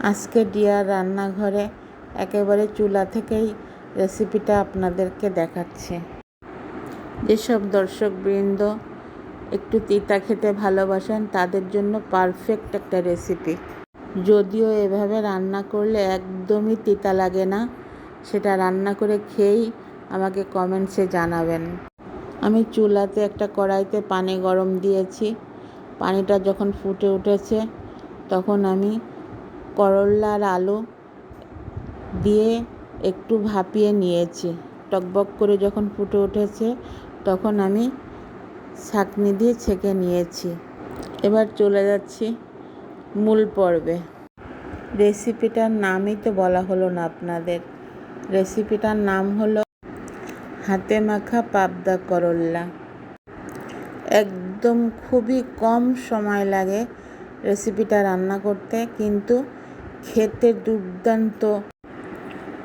আজকে ডিয়ার রান্নাঘরে একেবারে চুলা থেকেই রেসিপিটা আপনাদেরকে দেখাচ্ছে। যেসব দর্শকবৃন্দ একটু তিতা খেতে ভালোবাসেন, তাদের জন্য পারফেক্ট একটা রেসিপি যদিও এভাবে রান্না করলে একদমই তিতা লাগে না, সেটা রান্না করে খেয়েই আমাকে কমেন্টসে জানাবেন। আমি চুলাতে একটা কড়াইতে পানি গরম দিয়েছি। পানিটা যখন ফুটে উঠেছে, তখন আমি করল্লা আর আলু দিয়ে একটু ভাপিয়ে নিয়েছি। টকবক করে যখন ফুটে উঠেছে, তখন আমি ছাঁকনি দিয়ে ছেঁকে নিয়েছি। এবার চলে যাচ্ছি মূল পর্বে। রেসিপিটার নামই তো বলা হলো না আপনাদের। রেসিপিটার নাম হলো হাতে মাখা পাবদা করল্লা। একদম খুবই কম সময় লাগে রেসিপিটা রান্না করতে, কিন্তু খেতে দুর্দান্ত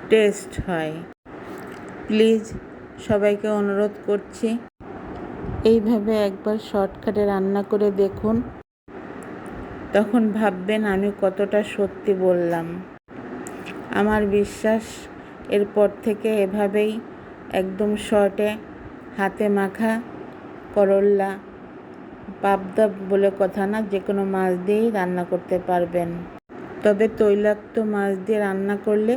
টেস্ট হয়। প্লিজ সবাইকে অনুরোধ করছি, এইভাবে একবার শর্টকাটে রান্না করে দেখুন। তখন ভাববেন আমি কতটা সত্যি বললাম। আমার বিশ্বাস, এরপর থেকে এভাবেই একদম শর্টে হাতে মাখা করল্লা পাবদা বলে কথা না যে কোনো মাছ দিয়েই রান্না করতে পারবেন। তবে তৈলাক্ত মাছ দিয়ে রান্না করলে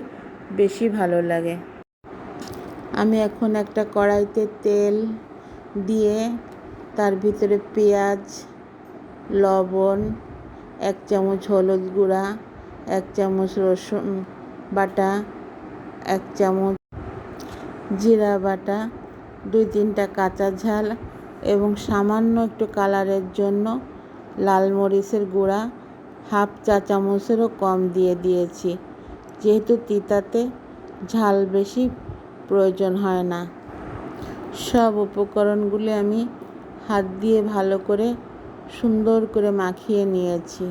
বেশি ভালো লাগে। আমি এখন একটা কড়াইতে তেল দিয়ে তার ভিতরে পেঁয়াজ, লবণ, এক চামচ হলুদ গুঁড়া, এক চামচ রসুন বাটা, এক চামচ জিরা বাটা, দুই তিনটা কাঁচা ঝাল এবং সামান্য একটু কালারের জন্য লাল মরিচের গুঁড়া হাফ চা চামচেরও কম দিয়ে দিয়েছি। যেহেতু তিতাতে ঝাল বেশি প্রয়োজন হয় না। সব উপকরণগুলি আমি হাত দিয়ে ভালো করে, সুন্দর করে মাখিয়ে নিয়েছি।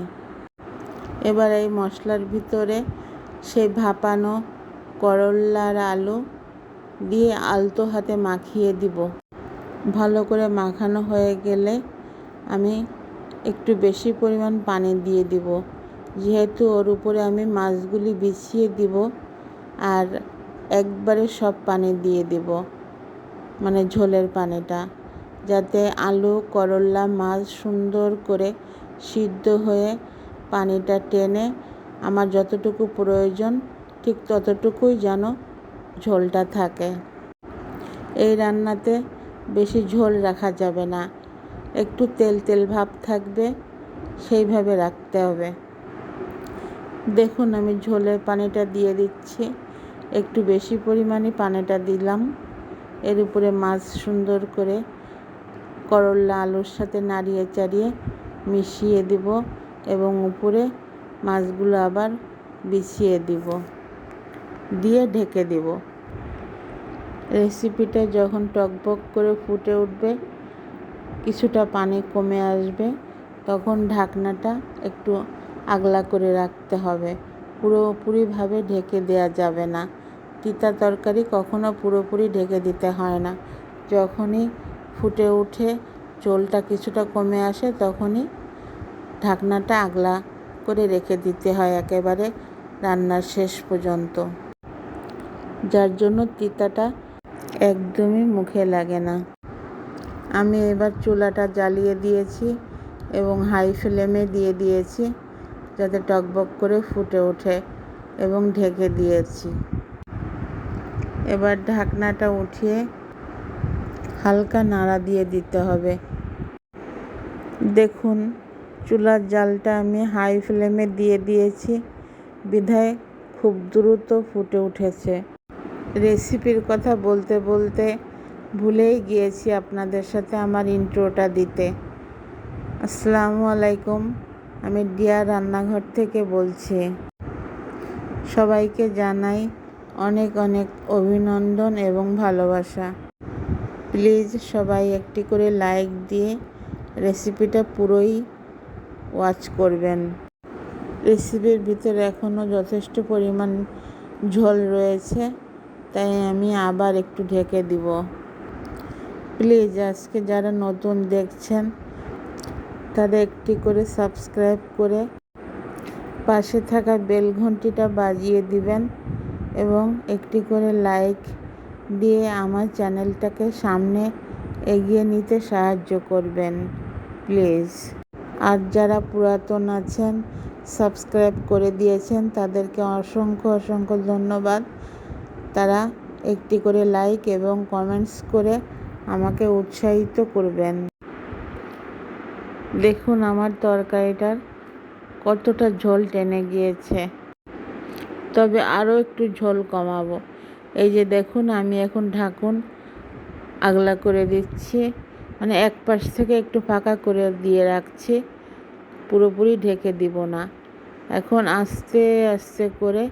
এবার এই মশলার ভিতরে সেই ভাপানো করল্লার আলু দিয়ে আলতো হাতে মাখিয়ে দিব। ভালো করে মাখানো হয়ে গেলে আমি একটু বেশি পরিমাণ পানি দিয়ে দিব। যেহেতু ওর উপরে আমি মাছগুলি বিছিয়ে দিব আর একবারে সব পানি দিয়ে দিব মানে ঝোলের পানিটা, যাতে আলু করল্লা মাছ সুন্দর করে সিদ্ধ হয়ে পানিটা টেনে আমার যতটুকু প্রয়োজন ঠিক ততটুকুই যেন ঝোলটা থাকে। এই রান্নাতে বেশি ঝোল রাখা যাবে না। একটু তেল তেল ভাব থাকবে, সেইভাবে রাখতে হবে। দেখুন, আমি ঝোলের পানিটা দিয়ে দিচ্ছি। একটু বেশি পরিমাণে পানিটা দিলাম। এর উপরে মাছ সুন্দর করে করল্লা আলুর সাথে নাড়িয়ে চাড়িয়ে মিশিয়ে দিব এবং উপরে মাছগুলো আবার বিছিয়ে দিব, দিয়ে ঢেকে দিব। রেসিপিটা যখন টকবক করে ফুটে উঠবে কিছুটা পানি কমে আসবে, তখন ঢাকনাটা একটু আগলা করে রাখতে হবে। পুরোপুরিভাবে ঢেকে দেওয়া যাবে না। তিতা তরকারি কখনো পুরোপুরি ঢেকে দিতে হয় না। যখনই ফুটে উঠে চোলটা কিছুটা কমে আসে, তখনই ঢাকনাটা আগলা করে রেখে দিতে হয় একেবারে রান্নার শেষ পর্যন্ত। যার জন্য তিতাটা একদমই মুখে লাগে না। আমি এবার চুলাটা জ্বালিয়ে দিয়েছি এবং হাই ফ্লেমে দিয়ে দিয়েছি যাতে টকবক করে ফুটে ওঠে এবং ঢেকে দিয়েছি। এবার ঢাকনাটা উঠিয়ে হালকা নাড়া দিয়ে দিতে হবে। দেখুন, চুলার জালটা আমি হাই ফ্লেমে দিয়ে দিয়েছি। বিধায় খুব দ্রুত ফুটে উঠেছে। রেসিপির কথা বলতে বলতে ভুলেই গিয়েছি আপনাদের সাথে আমার ইন্ট্রোটা দিতে। আসসালামু আলাইকুম, আমি ডিয়া রান্নাঘর থেকে বলছি। সবাইকে জানাই অনেক অনেক অভিনন্দন এবং ভালোবাসা। প্লিজ সবাই একটি করে লাইক দিয়ে রেসিপিটা পুরোই ওয়াচ করবেন। রেসিপির ভিতরে এখনও যথেষ্ট পরিমাণ ঝোল রয়েছে, তাই আমি আবার একটু ঢেকে দিব। প্লিজ আজকে যারা নতুন দেখছেন তারা একটি করে সাবস্ক্রাইব করে পাশে থাকা বেল ঘন্টিটা বাজিয়ে দিবেন এবং একটি করে লাইক দিয়ে আমার চ্যানেলটাকে সামনে এগিয়ে নিতে সাহায্য করবেন, প্লিজ। আর যারা পুরাতন আছেন, সাবস্ক্রাইব করে দিয়েছেন, তাদেরকে অসংখ্য অসংখ্য ধন্যবাদ। তারা একটি করে লাইক এবং কমেন্টস করে আমাকে উৎসাহিত করবেন। দেখুন আমার তরকারিটার কতটা ঝোল টেনে গিয়েছে। তবে আরও একটু ঝোল কমাবো। এই যে দেখুন, আমি এখন ঢাকুন আগলা করে দিচ্ছি। মানে এক পাশ থেকে একটু ফাঁকা করে দিয়ে রাখছি। পুরোপুরি ঢেকে দিব না। এখন আস্তে আস্তে করে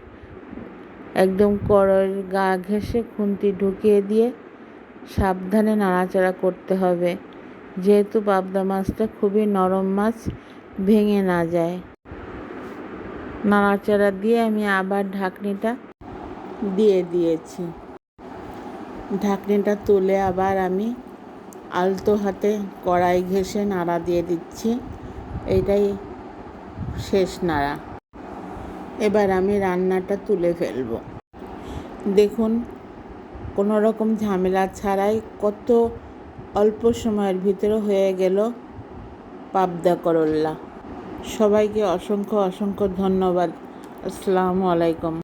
একদম কড়াইয়ের গা ঘেঁষে খুন্তি ঢুকিয়ে দিয়ে সাবধানে নাড়াচাড়া করতে হবে। যেহেতু পাবদা মাছটা খুবই নরম মাছ, ভেঙে না যায়। নাড়াচাড়া দিয়ে আমি আবার ঢাকনিটা দিয়ে দিয়েছি। ঢাকনিটা তুলে আবার আমি আলতো হাতে কড়াই ঘেঁষে নাড়া দিয়ে দিচ্ছি। এটাই শেষ নাড়া। এবার আমি রান্নাটা তুলে ফেলব। দেখুন কোনো রকম ঝামেলা ছাড়াই কত অল্প সময়ের ভিতরে হয়ে গেল পাবদা করল্লা। সবাইকে অসংখ্য অসংখ্য ধন্যবাদ। আসসালামু আলাইকুম।